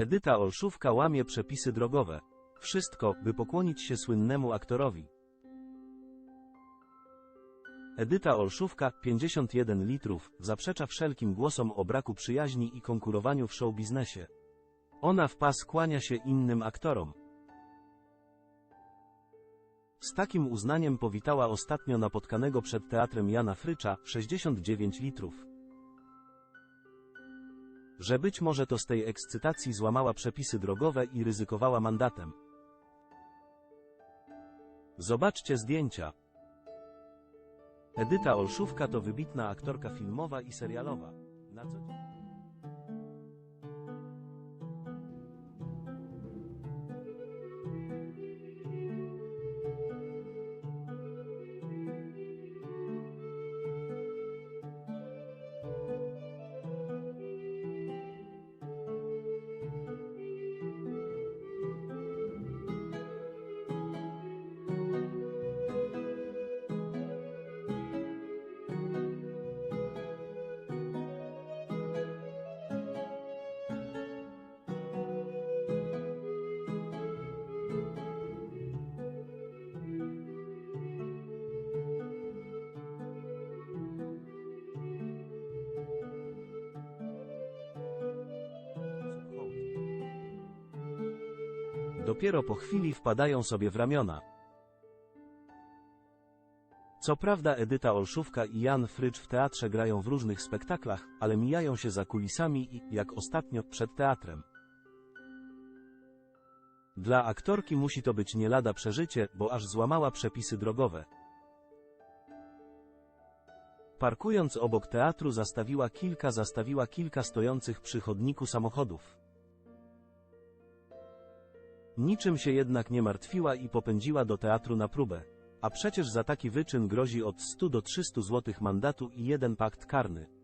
Edyta Olszówka łamie przepisy drogowe. Wszystko, by pokłonić się słynnemu aktorowi. Edyta Olszówka, 51 litrów, zaprzecza wszelkim głosom o braku przyjaźni i konkurowaniu w showbiznesie. Ona w pas kłania się innym aktorom. Z takim uznaniem powitała ostatnio napotkanego przed teatrem Jana Frycza, 69 litrów. Że być może to z tej ekscytacji złamała przepisy drogowe i ryzykowała mandatem. Zobaczcie zdjęcia. Edyta Olszówka to wybitna aktorka filmowa i serialowa. Dopiero po chwili wpadają sobie w ramiona. Co prawda Edyta Olszówka i Jan Frycz w teatrze grają w różnych spektaklach, ale mijają się za kulisami i, jak ostatnio, przed teatrem. Dla aktorki musi to być nie lada przeżycie, bo aż złamała przepisy drogowe. Parkując obok teatru zastawiła kilka zastawiła kilka stojących przy chodniku samochodów. Niczym się jednak nie martwiła i popędziła do teatru na próbę. A przecież za taki wyczyn grozi od 100 do 300 zł mandatu i jeden pakt karny.